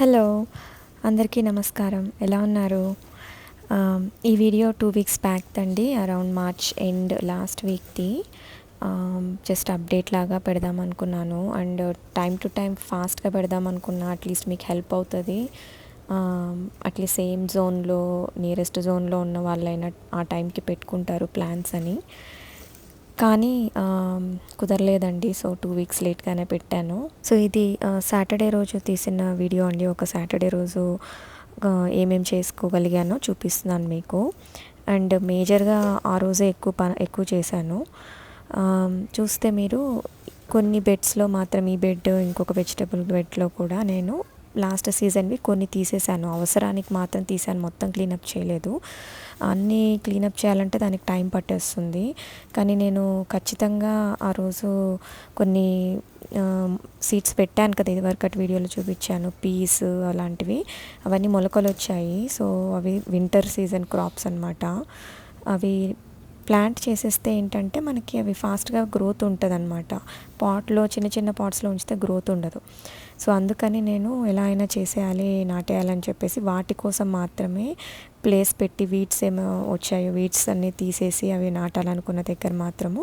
Hello అందరికీ నమస్కారం. ఎలా ఉన్నారు? ఈ వీడియో టూ వీక్స్ బ్యాక్ అండి అరౌండ్ మార్చ్ ఎండ్ లాస్ట్ వీక్ది. జస్ట్ అప్డేట్ లాగా పెడదాం అనుకున్నాను. అండ్ టైం టు టైం ఫాస్ట్గా పెడదాం అనుకున్నా అట్లీస్ట్ మీకు హెల్ప్ అవుతుంది. అట్లీస్ట్ సేమ్ జోన్లో నియరెస్ట్ జోన్లో ఉన్న వాళ్ళైనా ఆ టైంకి పెట్టుకుంటారు ప్లాన్స్ అని. కానీ కుదరలేదండి. సో టూ వీక్స్ లేట్గానే పెట్టాను. సో ఇది సాటర్డే రోజు తీసిన వీడియో అండి. ఒక సాటర్డే రోజు ఏమేమి ఏమేం చేసుకోగలిగానో చూపిస్తున్నాను మీకు. అండ్ మేజర్గా ఆ రోజే ఎక్కువ ప ఎక్కువ చేశాను. చూస్తే మీరు కొన్ని బెడ్స్లో మాత్రం ఈ బెడ్ ఇంకొక వెజిటబుల్ బెడ్లో కూడా నేను లాస్ట్ సీజన్వి కొన్ని తీసేసాను అవసరానికి మాత్రం తీసాను మొత్తం క్లీనప్ చేయలేదు. అన్నీ క్లీనప్ చేయాలంటే దానికి టైం పట్టేస్తుంది. కానీ నేను ఖచ్చితంగా ఆ రోజు కొన్ని సీడ్స్ పెట్టాను కదా ఇది వరకటి వీడియోలో చూపించాను. పీస్ అలాంటివి. అవన్నీ మొలకలు వచ్చాయి. సో అవి వింటర్ సీజన్ క్రాప్స్ అనమాట అవి ప్లాంట్ చేసేస్తే ఏంటంటే మనకి అవి ఫాస్ట్గా గ్రోత్ ఉంటుంది అనమాట పాట్లో చిన్న చిన్న పాట్స్లో ఉంచితే గ్రోత్ ఉండదు. సో అందుకని నేను ఎలా అయినా చేసేయాలి నాటేయాలని చెప్పేసి వాటి కోసం మాత్రమే ప్లేస్ పెట్టి వీడ్స్ ఏమో వచ్చాయో వీడ్స్ అన్నీ తీసేసి అవి నాటాలనుకున్న దగ్గర మాత్రము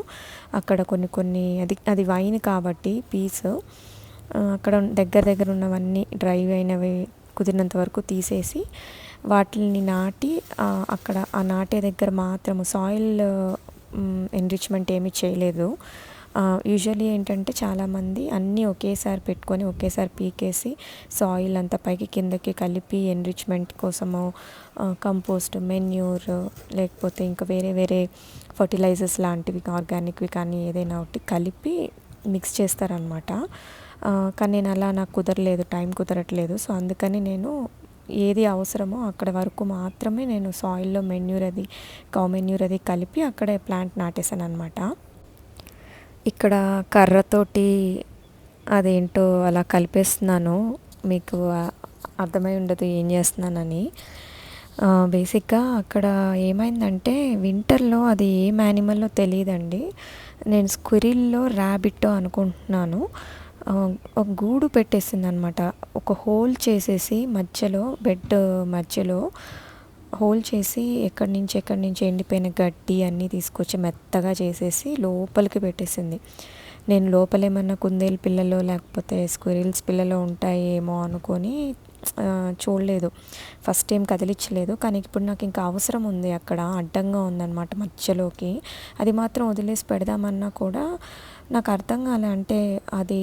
అక్కడ కొన్ని కొన్ని అది అది వైన్ కాబట్టి పీస్ అక్కడ దగ్గర దగ్గర ఉన్నవన్నీ డ్రై అయినవి కుదిరినంత వరకు తీసేసి వాటిని నాటి అక్కడ ఆ నాటే దగ్గర మాత్రము సాయిల్ ఎన్రిచ్మెంట్ ఏమీ చేయలేదు. యూజువలీ ఏంటంటే చాలామంది అన్నీ ఒకేసారి పెట్టుకొని ఒకేసారి పీకేసి సాయిల్ అంతా పైకి కిందకి కలిపి ఎన్రిచ్మెంట్ కోసము కంపోస్ట్ మెన్యూర్ లేకపోతే ఇంకా వేరే వేరే ఫర్టిలైజర్స్ లాంటివి ఆర్గానిక్వి కానీ ఏదైనా ఒకటి కలిపి మిక్స్ చేస్తారనమాట కానీ నేను అలా నాకు కుదరలేదు టైం కుదరట్లేదు. సో అందుకని నేను ఏది అవసరమో అక్కడ వరకు మాత్రమే నేను సాయిల్లో మెన్యూర్ అది కౌ మెన్యూర్ అది కలిపి అక్కడే ప్లాంట్ నాటేశాను అనమాట ఇక్కడ కర్రతోటి అదేంటో అలా కలిపేస్తున్నాను. మీకు అర్థమై ఉండదు ఏం చేస్తున్నానని. బేసిక్గా అక్కడ ఏమైందంటే వింటర్లో అది ఏం యానిమల్లో తెలియదండి. నేను స్క్విరిల్లో ర్యాబిట్ అనుకుంటున్నాను. ఒక గూడు పెట్టేసింది అనమాట ఒక హోల్ చేసేసి మధ్యలో బెడ్ మధ్యలో హోల్ చేసి ఎక్కడి నుంచి ఎక్కడి నుంచి ఎండిపోయిన గడ్డి అన్నీ తీసుకొచ్చి మెత్తగా చేసేసి లోపలికి పెట్టేసింది. నేను లోపల ఏమన్నా కుందేలు పిల్లలు లేకపోతే స్క్విరిల్స్ పిల్లలు ఉంటాయేమో అనుకొని చూడలేదు. ఫస్ట్ టైం కదిలించలేదు కానీ ఇప్పుడు నాకు ఇంకా అవసరం ఉంది అక్కడ. అడ్డంగా ఉందన్నమాట మధ్యలోకి. అది మాత్రం వదిలేసి పెడదామన్నా కూడా నాకు అర్థం కాలే. అంటే అది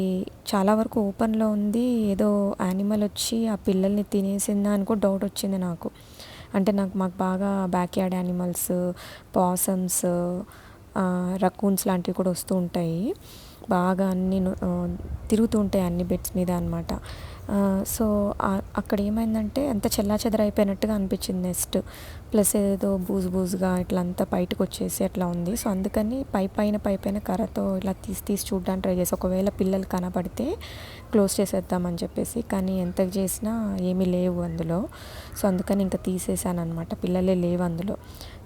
చాలా వరకు ఓపెన్లో ఉంది. ఏదో యానిమల్ వచ్చి ఆ పిల్లల్ని తినేసిందా అని కూడా డౌట్ వచ్చింది నాకు. అంటే నాకు మాకు బాగా backyard animals possums raccoons లాంటివి కూడా వస్తూ ఉంటాయి. బాగా అన్ని తిరుగుతూ ఉంటాయి అన్ని బెడ్స్ మీద అనమాట సో అక్కడ ఏమైందంటే అంత చెల్లా చెదరైపోయినట్టుగా అనిపించింది నెక్స్ట్. ప్లస్ ఏదో బూజు బూజుగా ఇట్లా అంతా బయటకు వచ్చేసి అట్లా ఉంది. సో అందుకని పై పైన పై పైన కర్రతో ఇలా తీసి తీసి చూడడానికి ట్రై చేసి ఒకవేళ పిల్లలు కనపడితే క్లోజ్ చేసేద్దామని చెప్పేసి కానీ ఎంత చేసినా ఏమీ లేవు అందులో. సో అందుకని ఇంకా తీసేసాను అనమాట పిల్లలే లేవు అందులో.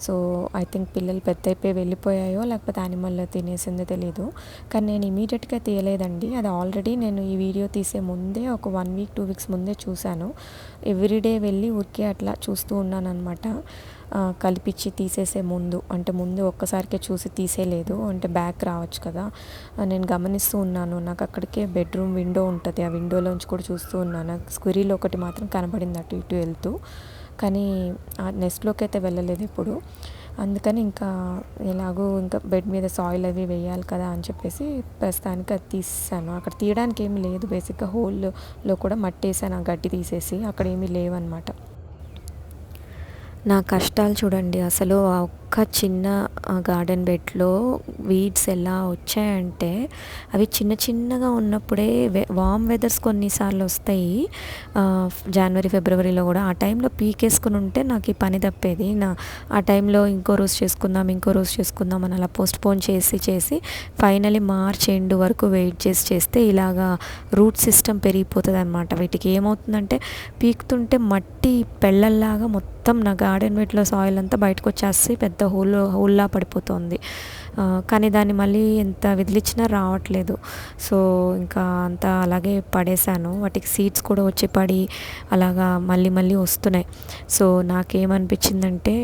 సో ఐ థింక్ పిల్లలు పెద్ద అయిపోయి వెళ్ళిపోయాయో లేకపోతే యానిమల్ తినేసిందో తెలియదు కానీ నేను ఇమీడియట్గా తీయలేదండి. అది ఆల్రెడీ నేను ఈ వీడియో తీసే ముందే ఒక వన్ వీక్ టూ వీక్స్ ముందే చూశాను. ఎవ్రీడే వెళ్ళి ఊరికే అట్లా చూస్తూ ఉన్నాను అనమాట కలిపిచ్చి తీసేసే ముందు అంటే ముందు ఒక్కసారికే చూసి తీసేయలేదు అంటే బ్యాక్ రావచ్చు కదా. నేను గమనిస్తూ ఉన్నాను నాకు అక్కడికే బెడ్రూమ్ విండో ఉంటుంది ఆ విండోలోంచి కూడా చూస్తూ ఉన్నాను. నాకు స్క్విరీలో ఒకటి మాత్రం కనబడింది అటు ఇటు వెళ్తూ కానీ ఆ నెస్ట్లోకి అయితే వెళ్ళలేదు ఇప్పుడు అందుకని ఇంకా ఎలాగో ఇంకా బెడ్ మీద సాయిల్ అవి వేయాలి కదా అని చెప్పేసి ప్రస్తుతానికి అది తీసాను అక్కడ తీయడానికి ఏమీ లేదు బేసిక్గా హోల్లో కూడా మట్టి వేసాను ఆ గడ్డి తీసేసి అక్కడ ఏమీ లేవన్నమాట. నా కష్టాలు చూడండి. అసలు ఒక్క చిన్న గార్డెన్ బెడ్లో వీడ్స్ ఎలా వచ్చాయంటే అవి చిన్న చిన్నగా ఉన్నప్పుడే వామ్ వెదర్స్ కొన్నిసార్లు వస్తాయి. జనవరి ఫిబ్రవరిలో కూడా. ఆ టైంలో పీకేసుకుని ఉంటే నాకు ఈ పని తప్పేది. నా ఆ టైంలో ఇంకో రోజు చేసుకుందాం ఇంకో రోజు చేసుకుందాం అని అలా పోస్ట్ పోన్ చేసి చేసి ఫైనలీ మార్చ్ ఎండ్ వరకు వెయిట్ చేసి చేస్తే ఇలాగా రూట్ సిస్టమ్ పెరిగిపోతుంది అనమాట వీటికి ఏమవుతుందంటే పీకుతుంటే మట్టి పెళ్ళల్లాగా మొత్తం నా గార్డెన్ బెడ్లో సాయిల్ అంతా బయటకు వచ్చేసి పెద్ద పెద్ద హోల్ హోల్లా పడిపోతుంది. కానీ దాన్ని మళ్ళీ ఎంత విదిలిచ్చినా రావట్లేదు. సో ఇంకా అంతా అలాగే పడేశాను. వాటికి సీడ్స్ కూడా వచ్చి పడి అలాగా మళ్ళీ మళ్ళీ వస్తున్నాయి. సో నాకేమనిపించిందంటే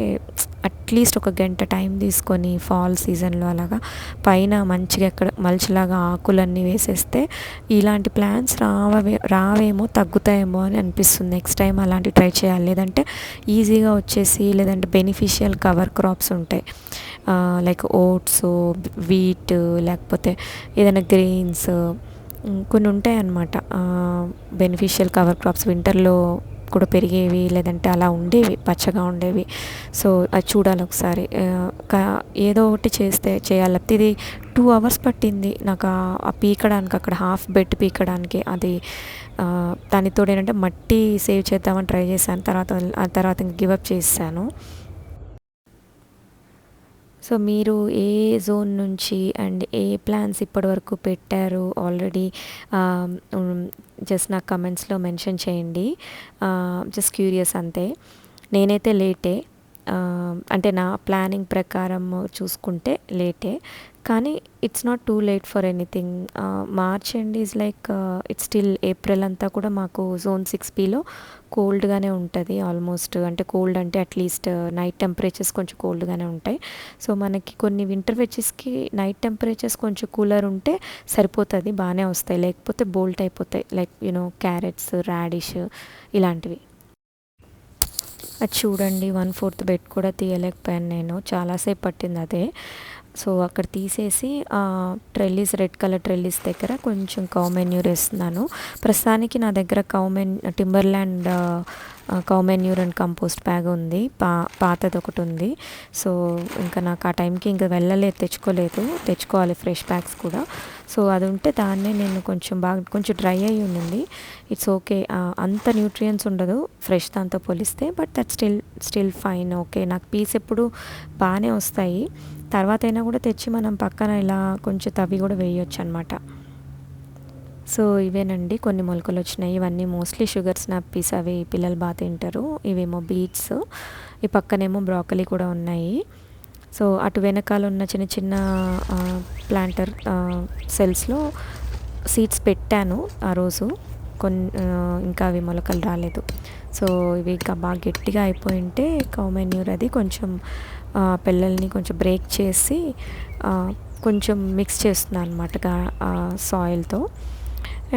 అట్లీస్ట్ ఒక గంట టైం తీసుకొని ఫాల్ సీజన్లో అలాగా పైన మంచిగా ఎక్కడ మలిచిలాగా ఆకులన్నీ వేసేస్తే ఇలాంటి ప్లాన్స్ రావే రావేమో తగ్గుతాయేమో అని అనిపిస్తుంది. నెక్స్ట్ టైం అలాంటి ట్రై చేయాలి. లేదంటే ఈజీగా వచ్చేసి లేదంటే బెనిఫిషియల్ కవర్ క్రాప్స్ ఉంటాయి. లైక్ ఓట్స్ వీట్ లేకపోతే ఏదైనా గ్రెయిన్స్ కొన్ని ఉంటాయన్నమాట. బెనిఫిషియల్ కవర్ క్రాప్స్ వింటర్లో కూడా పెరిగేవి లేదంటే అలా ఉండేవి పచ్చగా ఉండేవి. సో అది చూడాలి ఒకసారి. కా- ఏదో ఒకటి చేస్తే చేయాలి. ఇది టూ అవర్స్ పట్టింది. నాకు ఆ- పీకడానికి అక్కడ హాఫ్ బెడ్ పీకడానికి అది ఆ, దానితో ఏంటంటే మట్టి సేవ్ చేద్దామని ట్రై చేశాను. తర్వాత ఆ తర్వాత గివప్ చేశాను. సో మీరు ఏ జోన్ నుంచి అండ్ ఏ ప్లాన్స్ ఇప్పటివరకు పెట్టారు? ఆల్రెడీ జస్ట్ నాకు కమెంట్స్లో మెన్షన్ చేయండి. జస్ట్ క్యూరియస్ అంతే. నేనైతే లేటే. అంటే నా ప్లానింగ్ ప్రకారం చూసుకుంటే లేటే. కానీ it's not too late for anything March and is like it's still April అంతా కూడా మాకు జోన్ సిక్స్ పీలో కోల్డ్గానే ఉంటుంది. ఆల్మోస్ట్ అంటే కోల్డ్ అంటే అట్లీస్ట్ నైట్ టెంపరేచర్స్ కొంచెం కోల్డ్గానే ఉంటాయి. సో మనకి కొన్ని వింటర్ వెచెస్కి నైట్ టెంపరేచర్స్ కొంచెం కూలర్ ఉంటే సరిపోతుంది బాగానే వస్తాయి. లేకపోతే బోల్ట్ అయిపోతాయి లైక్ యూనో క్యారెట్స్ రాడిష్ ఇలాంటివి. అది చూడండి వన్ ఫోర్త్ బెడ్ కూడా తీయలేకపోయాను నేను. చాలాసేపు పట్టింది అదే. సో అక్కడ తీసేసి ట్రెల్లీస్ రెడ్ కలర్ ట్రెల్లీస్ దగ్గర కొంచెం కౌ మెన్యూర్ వేస్తున్నాను. ప్రస్తుతానికి నా దగ్గర cow men Timberland cow manure and compost bag ఉంది. పా పాతది ఒకటి ఉంది. సో ఇంకా నాకు ఆ టైంకి ఇంకా వెళ్ళలేదు తెచ్చుకోలేదు. తెచ్చుకోవాలి ఫ్రెష్ బ్యాగ్స్ కూడా. సో అది ఉంటే దాన్నే నేను కొంచెం బాగా కొంచెం డ్రై అయి ఉండింది. It's okay. అంత న్యూట్రియన్స్ ఉండదు. ఫ్రెష్ దాంతో పోలిస్తే but that still still fine. Okay. నాకు పీస్ ఎప్పుడు బాగానే వస్తాయి. తర్వాత అయినా కూడా తెచ్చి మనం పక్కన ఇలా కొంచెం తవ్వి కూడా వేయొచ్చు అనమాట సో ఇవేనండి. కొన్ని మొలకలు వచ్చినాయి. ఇవన్నీ మోస్ట్లీ షుగర్ స్నాప్పీస్ అవి పిల్లలు బాగా తింటారు. ఇవేమో బీట్స్. ఈ పక్కనేమో బ్రాకలీ కూడా ఉన్నాయి. సో అటు వెనకాల ఉన్న చిన్న చిన్న ప్లాంటర్ సెల్స్లో సీడ్స్ పెట్టాను ఆ రోజు. కొన్ని ఇంకా అవి మొలకలు రాలేదు. సో ఇవి ఇంకా బాగా గట్టిగా అయిపోయి ఉంటే కౌమెన్యూర్ అది కొంచెం పిల్లల్ని కొంచెం బ్రేక్ చేసి కొంచెం మిక్స్ చేస్తున్నాను అనమాట సాయిల్తో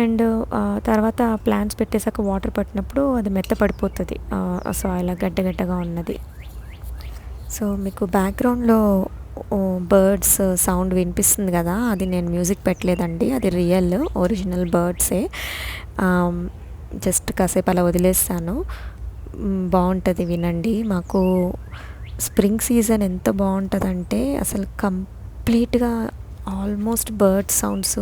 అండ్ తర్వాత ప్లాంట్స్ పెట్టేశాక వాటర్ పట్టినప్పుడు అది మెత్తపడిపోతుంది. సాయిల్ గడ్డగడ్డగా ఉన్నది. సో మీకు బ్యాక్గ్రౌండ్లో బర్డ్స్ సౌండ్ వినిపిస్తుంది కదా? అది నేను మ్యూజిక్ పెట్టలేదండి. అది రియల్ ఒరిజినల్ బర్డ్సే జస్ట్ కాసేపు అలా వదిలేస్తాను బాగుంటుంది వినండి. మాకు స్ప్రింగ్ సీజన్ ఎంత బాగుంటుందంటే అసలు కంప్లీట్గా ఆల్మోస్ట్ బర్డ్ సౌండ్స్.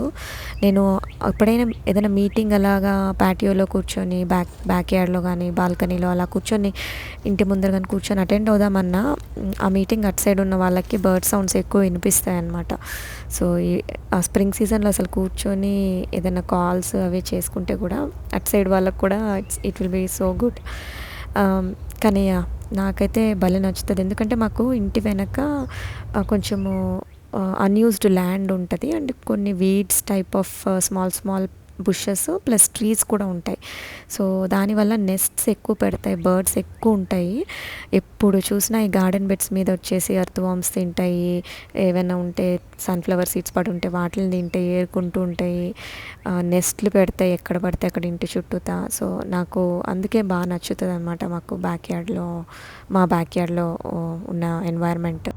నేను ఎప్పుడైనా ఏదైనా మీటింగ్ అలాగా ప్యాటియోలో కూర్చొని బ్యాక్ బ్యాక్ యార్డ్లో కానీ బాల్కనీలో అలా కూర్చొని ఇంటి ముందర కానీ కూర్చొని అటెండ్ అవుదామన్నా ఆ మీటింగ్ అటు సైడ్ ఉన్న వాళ్ళకి బర్డ్ సౌండ్స్ ఎక్కువ వినిపిస్తాయి అన్నమాట. సో ఈ ఆ స్ప్రింగ్ సీజన్లో అసలు కూర్చొని ఏదైనా కాల్స్ అవి చేసుకుంటే కూడా అటు సైడ్ వాళ్ళకి కూడా it's it will be so good. కానీ నాకైతే భలే నచ్చుతుంది. ఎందుకంటే మాకు ఇంటి వెనక కొంచెము అన్యూస్డ్ ల్యాండ్ ఉంటుంది. అండ్ కొన్ని weeds type of small small bushes plus trees కూడా ఉంటాయి. సో దానివల్ల నెస్ట్స్ ఎక్కువ పెడతాయి బర్డ్స్ ఎక్కువ ఉంటాయి. ఎప్పుడు చూసినా ఈ గార్డెన్ బెడ్స్ మీద వచ్చేసి ఎర్త్ వామ్స్ తింటాయి. ఏమైనా ఉంటే సన్ఫ్లవర్ సీడ్స్ పడి ఉంటే వాటిని తింటాయి ఏరుకుంటూ ఉంటాయి. నెస్ట్లు పెడతాయి ఎక్కడ పడితే అక్కడ ఇంటి చుట్టూతా. సో నాకు అందుకే బాగా నచ్చుతుంది అనమాట మాకు బ్యాక్ యార్డ్లో మా బ్యాక్ యార్డ్లో ఉన్న ఎన్వైర్న్మెంట్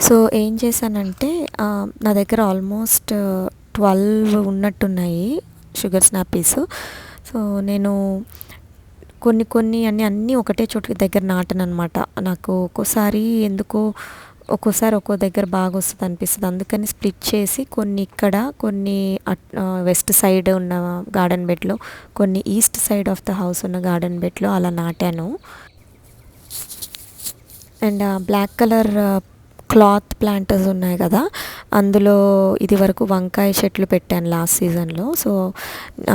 సో ఏం చేశానంటే నా దగ్గర ఆల్మోస్ట్ ట్వెల్వ్ ఉన్నట్టున్నాయి షుగర్ స్నాపీస్. సో నేను కొన్ని కొన్ని అన్ని అన్నీ ఒకటే చోటు దగ్గర నాటనమాట నాకు ఒక్కోసారి ఎందుకో ఒక్కోసారి ఒక్కో దగ్గర బాగా వస్తుంది అనిపిస్తుంది. అందుకని స్ప్లిట్ చేసి కొన్ని ఇక్కడ కొన్ని అట్- వెస్ట్ సైడ్ ఉన్న గార్డెన్ బెడ్లో కొన్ని east side of the house ఉన్న గార్డెన్ బెడ్లో అలా నాటాను. And black colour cloth planters ఉన్నాయి కదా. అందులో ఇది వరకు వంకాయ చెట్లు పెట్టాను లాస్ట్ సీజన్లో. సో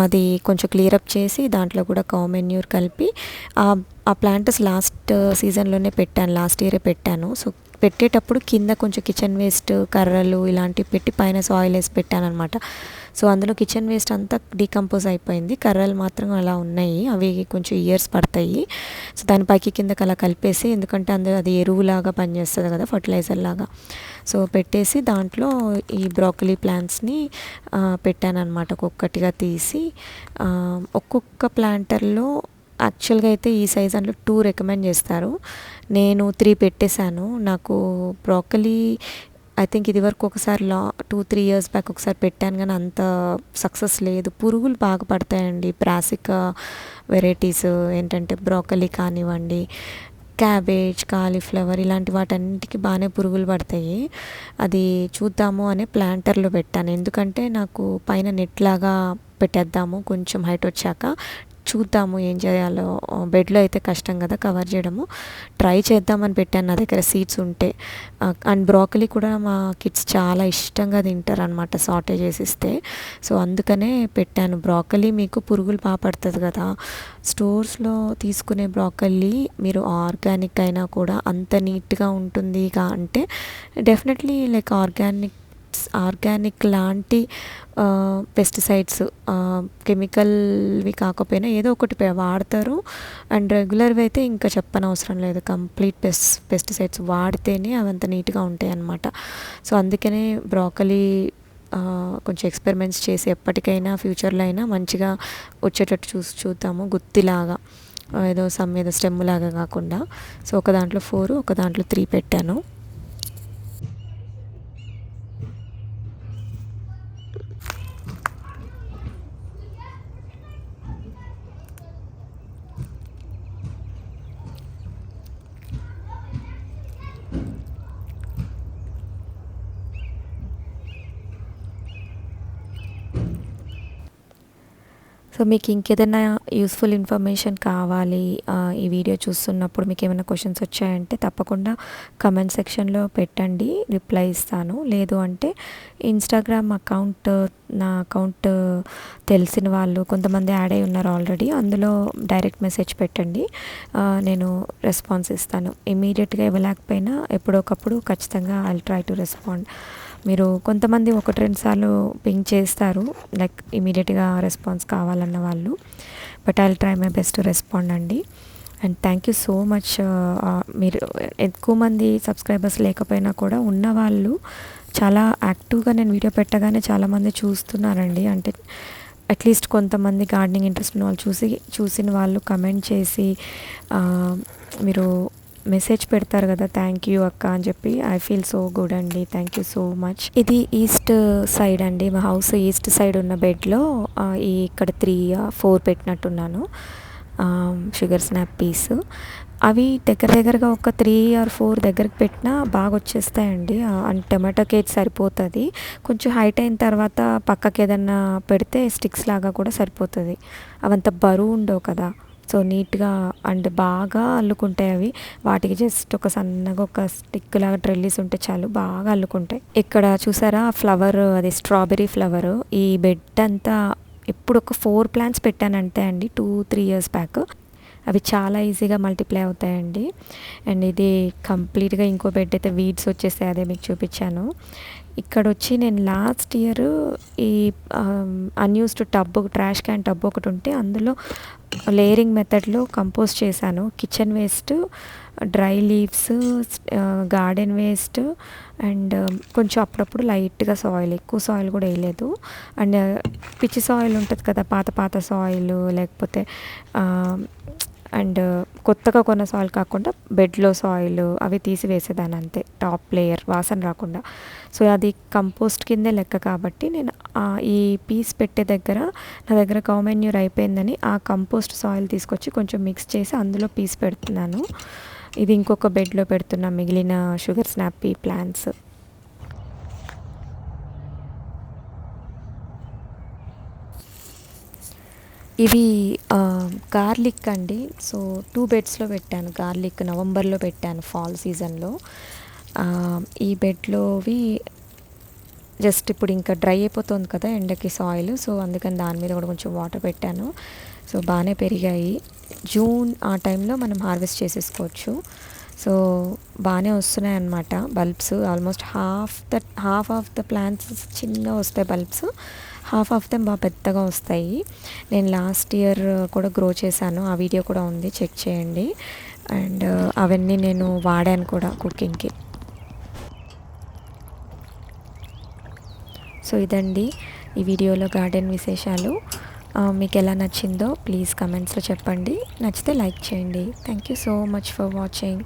అది కొంచెం క్లియరప్ చేసి దాంట్లో కూడా కామెన్యూర్ కలిపి ఆ ఆ ప్లాంటర్స్ లాస్ట్ సీజన్లోనే పెట్టాను లాస్ట్ ఇయరే పెట్టాను. సో పెట్టేటప్పుడు కింద కొంచెం కిచెన్ వేస్ట్ కర్రలు ఇలాంటివి పెట్టి పైన సాయిల్ వేసి పెట్టాను అనమాట సో అందులో కిచెన్ వేస్ట్ అంతా డీకంపోజ్ అయిపోయింది. కర్రలు మాత్రం అలా ఉన్నాయి. అవి కొంచెం ఇయర్స్ పడతాయి. సో దాని పైకి కిందకి అలా కలిపేసి ఎందుకంటే అందులో అది ఎరువులాగా పనిచేస్తుంది కదా ఫర్టిలైజర్ లాగా. సో పెట్టేసి దాంట్లో ఈ బ్రోకలీ ప్లాంట్స్ని పెట్టాను అనమాట ఒక్కొక్కటిగా తీసి. ఒక్కొక్క ప్లాంటర్లో యాక్చువల్గా అయితే ఈ సైజ్ అందులో టూ రికమెండ్ చేస్తారు. నేను త్రీ పెట్టేశాను. నాకు బ్రోకలీ ఐ థింక్ ఇది వరకు ఒకసారి లా టూ త్రీ ఇయర్స్ బ్యాక్ ఒకసారి పెట్టాను కానీ అంత సక్సెస్ లేదు. పురుగులు బాగా పడతాయండి. ప్రాసిక వెరైటీస్ ఏంటంటే బ్రోకలీ కానివ్వండి క్యాబేజ్ కాలీఫ్లవర్ ఇలాంటి వాటన్నిటికీ బాగానే పురుగులు పడతాయి. అది చూద్దాము అనే ప్లాంటర్లో పెట్టాను. ఎందుకంటే నాకు పైన నెట్ లాగా పెట్టేద్దాము. కొంచెం హైట్ వచ్చాక చూద్దాము ఏం చేయాలో. బెడ్లో అయితే కష్టం కదా కవర్ చేయడము. ట్రై చేద్దామని పెట్టాను నా దగ్గర సీడ్స్ ఉంటే. అండ్ బ్రోకలీ కూడా మా కిడ్స్ చాలా ఇష్టంగా తింటారు అనమాట సాటే చేసిస్తే సో అందుకనే పెట్టాను. బ్రోకలీ మీకు పురుగులు బాగా పడుతుంది కదా. స్టోర్స్లో తీసుకునే బ్రోకలీ మీరు ఆర్గానిక్ అయినా కూడా అంత నీట్గా ఉంటుందిగా అంటే డెఫినెట్లీ లైక్ ఆర్గానిక్ ఆర్గానిక్ లాంటి పెస్టిసైడ్స్ కెమికల్వి కాకపోయినా ఏదో ఒకటి వాడతారు. అండ్ రెగ్యులర్వి అయితే ఇంకా చెప్పనవసరం లేదు. కంప్లీట్ పెస్ పెస్టిసైడ్స్ వాడితేనే అవి అంత నీట్గా ఉంటాయి అన్నమాట సో అందుకనే బ్రోకలీ కొంచెం ఎక్స్పెరిమెంట్స్ చేసి ఎప్పటికైనా ఫ్యూచర్లో అయినా మంచిగా వచ్చేటట్టు చూసి చూద్దాము. గుత్తిలాగా ఏదో సమ్ ఏదో స్టెమ్ లాగా కాకుండా. సో ఒక దాంట్లో ఫోర్ ఒక దాంట్లో త్రీ పెట్టాను. సో మీకు ఇంకేదైనా యూస్ఫుల్ ఇన్ఫర్మేషన్ కావాలి ఈ వీడియో చూస్తున్నప్పుడు మీకు ఏమైనా క్వశ్చన్స్ వచ్చాయంటే తప్పకుండా కమెంట్ సెక్షన్లో పెట్టండి రిప్లై ఇస్తాను. లేదు అంటే ఇన్స్టాగ్రామ్ అకౌంట్ నా అకౌంట్ తెలిసిన వాళ్ళు కొంతమంది యాడ్ అయి ఉన్నారు ఆల్రెడీ అందులో డైరెక్ట్ మెసేజ్ పెట్టండి. నేను రెస్పాన్స్ ఇస్తాను. ఇమీడియట్గా ఇవ్వలేకపోయినా ఎప్పుడొకప్పుడు ఖచ్చితంగా ఐ ట్రై టు రెస్పాండ్ మీరు కొంతమంది ఒకటి రెండు సార్లు పింక్ చేస్తారు లైక్ ఇమీడియట్గా రెస్పాన్స్ కావాలన్న వాళ్ళు. But I try my best to respond అండి. And thank you so much మీరు ఎక్కువ మంది సబ్స్క్రైబర్స్ లేకపోయినా కూడా ఉన్నవాళ్ళు చాలా యాక్టివ్గా నేను వీడియో పెట్టగానే చాలామంది చూస్తున్నారండి. అంటే అట్లీస్ట్ కొంతమంది గార్డెనింగ్ ఇంట్రెస్ట్ ఉన్న వాళ్ళు చూసి చూసిన వాళ్ళు కమెంట్ చేసి మీరు మెసేజ్ పెడతారు కదా థ్యాంక్ యూ అక్క అని చెప్పి. ఐ ఫీల్ సో గుడ్ అండి థ్యాంక్ యూ సో మచ్ ఇది ఈస్ట్ సైడ్ అండి మా హౌస్ ఈస్ట్ సైడ్ ఉన్న బెడ్లో ఈ ఇక్కడ త్రీ ఫోర్ పెట్టినట్టున్నాను షుగర్ స్నాప్ పీస్. అవి దగ్గర దగ్గరగా ఒక త్రీ ఆర్ ఫోర్ దగ్గరకు పెట్టినా బాగా వచ్చేస్తాయండి అండ్ టమాటో కేక్ సరిపోతుంది. కొంచెం హైట్ అయిన తర్వాత పక్కకి ఏదన్నా పెడితే స్టిక్స్ లాగా కూడా సరిపోతుంది. అవంత బరువు ఉండవు కదా. సో నీట్గా అండ్ బాగా అల్లుకుంటాయి అవి. వాటికి జస్ట్ ఒక సన్నగా ఒక స్టిక్ లాగా డ్రెల్లీస్ ఉంటే చాలు బాగా అల్లుకుంటాయి. ఇక్కడ చూసారా ఫ్లవర్ అది స్ట్రాబెరీ ఫ్లవర్. ఈ బెడ్ అంతా ఇప్పుడు ఒక ఫోర్ ప్లాంట్స్ పెట్టానంటే అండి టూ త్రీ ఇయర్స్ బ్యాక్. అవి చాలా ఈజీగా మల్టిప్లై అవుతాయండి. అండ్ ఇది కంప్లీట్గా ఇంకో బెడ్ అయితే వీడ్స్ వచ్చేసాయి అదే మీకు చూపించాను. ఇక్కడ వచ్చి నేను లాస్ట్ ఇయర్ ఈ unused tub trash can tub ఒకటి ఉంటే అందులో లేయరింగ్ మెథడ్లో కంపోజ్ చేశాను. Kitchen waste dry leaves garden waste and కొంచెం అప్పుడప్పుడు లైట్గా సాయిల్ ఎక్కువ సాయిల్ కూడా వేయలేదు. అండ్ పిచ్చి సాయిల్ ఉంటుంది కదా పాత పాత సాయిల్ లేకపోతే అండ్ కొత్తగా కొన్న సాయిల్ కాకుండా బెడ్లో సాయిల్ అవి తీసివేసేదాన్ని అంతే. టాప్ లేయర్ వాసన రాకుండా. సో అది కంపోస్ట్ కిందే లెక్క కాబట్టి నేను ఆ ఈ పీస్ పెట్టే దగ్గర నా దగ్గర కౌమెన్యూర్ అయిపోయిందని ఆ కంపోస్ట్ సాయిల్ తీసుకొచ్చి కొంచెం మిక్స్ చేసి అందులో పీస్ పెడుతున్నాను. ఇది ఇంకొక బెడ్లో పెడుతున్నా మిగిలిన షుగర్ స్నాపీ ప్లాంట్స్ ఇవి గార్లిక్ అండి. సో టూ బెడ్స్లో పెట్టాను. గార్లిక్ నవంబర్లో పెట్టాను ఫాల్ సీజన్లో. ఈ బెడ్లోవి జస్ట్ ఇప్పుడు ఇంకా డ్రై అయిపోతుంది కదా ఎండకి సాయిల్. సో అందుకని దాని మీద కూడా కొంచెం వాటర్ పెట్టాను. సో బాగానే పెరిగాయి. జూన్ ఆ టైంలో మనం హార్వెస్ట్ చేసేసుకోవచ్చు. సో బాగానే వస్తున్నాయి అన్నమాట bulbs. Almost half the half of the plants చిన్నగా వస్తాయి బల్బ్స్. హాఫ్ ఆఫ్ దెమ్ బాగా పెద్దగా వస్తాయి. నేను లాస్ట్ ఇయర్ కూడా గ్రో చేశాను. ఆ వీడియో కూడా ఉంది. చెక్ చేయండి. అండ్ uh, అవన్నీ నేను వాడాను కూడా కుకింగ్కి. సో ఇదండి ఈ వీడియోలో గార్డెన్ విశేషాలు. మీకు ఎలా నచ్చిందో ప్లీజ్ కమెంట్స్లో చెప్పండి. నచ్చితే లైక్ చేయండి. Thank you so much for watching.